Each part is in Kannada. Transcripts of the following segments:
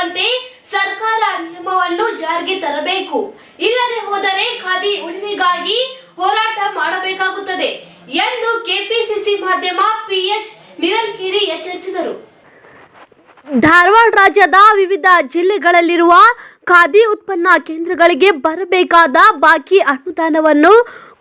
ಮಾಡುವಂತೆ ಸರ್ಕಾರ ನಿಯಮವನ್ನು ಜಾರಿಗೆ ತರಬೇಕು. ಇಲ್ಲದೆ ಹೋದರೆ ಖಾದಿ ಉಳಿವಿಗಾಗಿ ಹೋರಾಟ ಮಾಡಬೇಕಾಗುತ್ತದೆ ಎಂದು ಕೆಪಿಸಿಸಿ ಮಾಧ್ಯಮ ಪಿಎಚ್ ನಿರಲ್ಕಿರಿ ಎಚ್ಚರಿಸಿದರು. ಧಾರವಾಡ ರಾಜ್ಯದ ವಿವಿಧ ಜಿಲ್ಲೆಗಳಲ್ಲಿರುವ ಖಾದಿ ಉತ್ಪನ್ನ ಕೇಂದ್ರಗಳಿಗೆ ಬರಬೇಕಾದ ಬಾಕಿ ಅನುದಾನವನ್ನು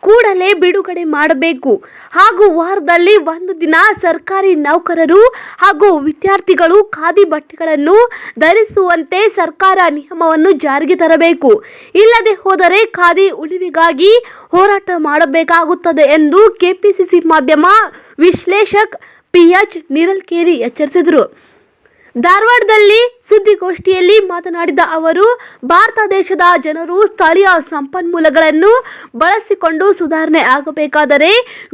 ಕೂಡಲೇ ಬಿಡುಗಡೆ ಮಾಡಬೇಕು. ಹಾಗೂ ವಾರದಲ್ಲಿ ಒಂದು ದಿನ ಸರ್ಕಾರಿ ನೌಕರರು ಹಾಗೂ ವಿದ್ಯಾರ್ಥಿಗಳು ಖಾದಿ ಬಟ್ಟೆಗಳನ್ನು ಧರಿಸುವಂತೆ ಸರ್ಕಾರ ನಿಯಮವನ್ನು ಜಾರಿಗೆ ತರಬೇಕು. ಇಲ್ಲದೆ ಹೋದರೆ ಖಾದಿ ಉಳಿವಿಗಾಗಿ ಹೋರಾಟ ಮಾಡಬೇಕಾಗುತ್ತದೆ ಎಂದು ಕೆಪಿಸಿಸಿ ಮಾಧ್ಯಮ ವಿಶ್ಲೇಷಕ್ ಪಿಎಚ್ ನಿರಲ್ಕೇರಿ ಎಚ್ಚರಿಸಿದರು. ಧಾರವಾಡದಲ್ಲಿ ಸುದ್ದಿಗೋಷ್ಠಿಯಲ್ಲಿ ಮಾತನಾಡಿದ ಅವರು, ಭಾರತ ದೇಶದ ಜನರು ಸ್ಥಳೀಯ ಸಂಪನ್ಮೂಲಗಳನ್ನು ಬಳಸಿಕೊಂಡು ಸುಧಾರಣೆ ಆಗಬೇಕಾದರೆ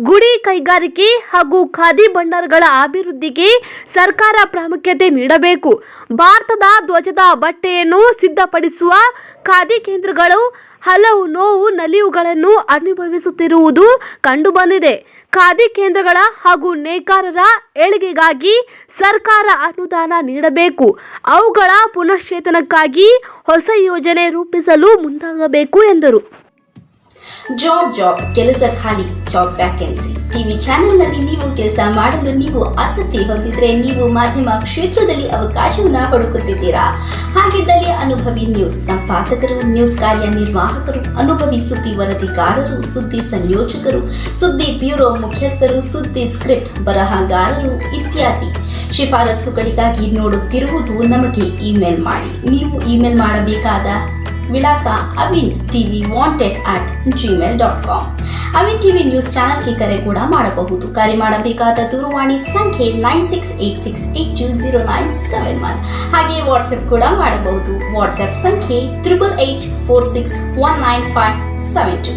ಗುಡಿ ಕೈಗಾರಿಕೆ ಹಾಗೂ ಖಾದಿ ಭಂಡಾರಗಳ ಅಭಿವೃದ್ಧಿಗೆ ಸರ್ಕಾರ ಪ್ರಾಮುಖ್ಯತೆ ನೀಡಬೇಕು. ಭಾರತದ ಧ್ವಜದ ಬಟ್ಟೆಯನ್ನು ಸಿದ್ಧಪಡಿಸುವ ಖಾದಿ ಕೇಂದ್ರಗಳು ಹಲವು ನೋವು ನಲಿವುಗಳನ್ನು ಅನುಭವಿಸುತ್ತಿರುವುದು ಕಂಡುಬಂದಿದೆ. ಖಾದಿ ಕೇಂದ್ರಗಳ ಹಾಗೂ ನೇಕಾರರ ಏಳಿಗೆಗಾಗಿ ಸರ್ಕಾರ ಅನುದಾನ ನೀಡಬೇಕು. ಅವುಗಳ ಪುನಶ್ಚೇತನಕ್ಕಾಗಿ ಹೊಸ ಯೋಜನೆ ರೂಪಿಸಲು ಮುಂದಾಗಬೇಕು ಎಂದರು. ಜಾಬ್ ಜಾಬ್ ಕೆಲಸ ಖಾಲಿ ಜಾಬ್ ವ್ಯಾಕೆನ್ಸಿ ಟಿವಿ ಚಾನೆಲ್ನಲ್ಲಿ ನೀವು ಕೆಲಸ ಮಾಡಲು ನೀವು ಆಸಕ್ತಿ ಹೊಂದಿದ್ರೆ ನೀವು ಮಾಧ್ಯಮ ಕ್ಷೇತ್ರದಲ್ಲಿ ಅವಕಾಶವನ್ನು ಹುಡುಕುತ್ತಿದ್ದೀರಾ? ಹಾಗಿದ್ದಲ್ಲಿ ಅನುಭವಿ ನ್ಯೂಸ್ ಸಂಪಾದಕರು ನ್ಯೂಸ್ ಕಾರ್ಯನಿರ್ವಾಹಕರು ಅನುಭವಿ ಸುದ್ದಿ ವರದಿಗಾರರು, ಸುದ್ದಿ ಸಂಯೋಜಕರು, ಸುದ್ದಿ ಬ್ಯೂರೋ ಮುಖ್ಯಸ್ಥರು, ಸುದ್ದಿ ಸ್ಕ್ರಿಪ್ಟ್ ಬರಹಗಾರರು ಇತ್ಯಾದಿ. ಶಿಫಾರಸುಗಳಿಗಾಗಿ ನೋಡುತ್ತಿರುವುದು ನಮಗೆ ಇಮೇಲ್ ಮಾಡಿ. ನೀವು ಇಮೇಲ್ ಮಾಡಬೇಕಾದ ವಿಳಾಸ Avin TV wanted at Gmail dot com Avin TV news ಚಾನಲ್ಗೆ ಕರೆ ಕೂಡ ಮಾಡಬಹುದು. ಕರೆ ಮಾಡಬೇಕಾದ ದೂರವಾಣಿ ಸಂಖ್ಯೆ nine six eight six eight two zero nine seven one ಹಾಗೆ ವಾಟ್ಸ್ಆ್ಯಪ್ ಕೂಡ ಮಾಡಬಹುದು. ವಾಟ್ಸ್ಆ್ಯಪ್ ಸಂಖ್ಯೆ triple eight four six one nine five seven two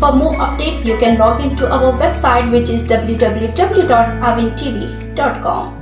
For more updates, you can log into our website which is www.avintv.com.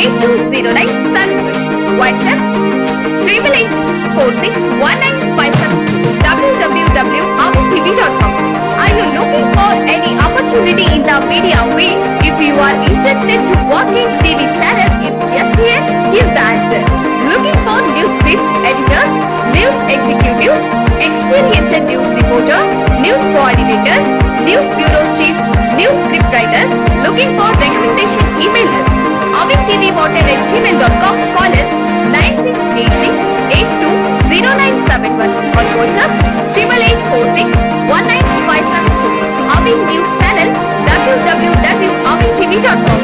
Eight two Are you looking for any opportunity in the media field? If you are interested to work in TV channel, if yes here, here's the answer. Looking for news script editors, news executives, experienced news reporter, news coordinators, news bureau chief, news script writers, looking for recommendation emailers. ఆమిక్ TV hotel at Gmail dot com call us nine six eight six eight two zero nine seven one on WhatsApp triple eight four six one nine five seven two ఆమిక్ news channel W W W ఆమిక్ TV dot com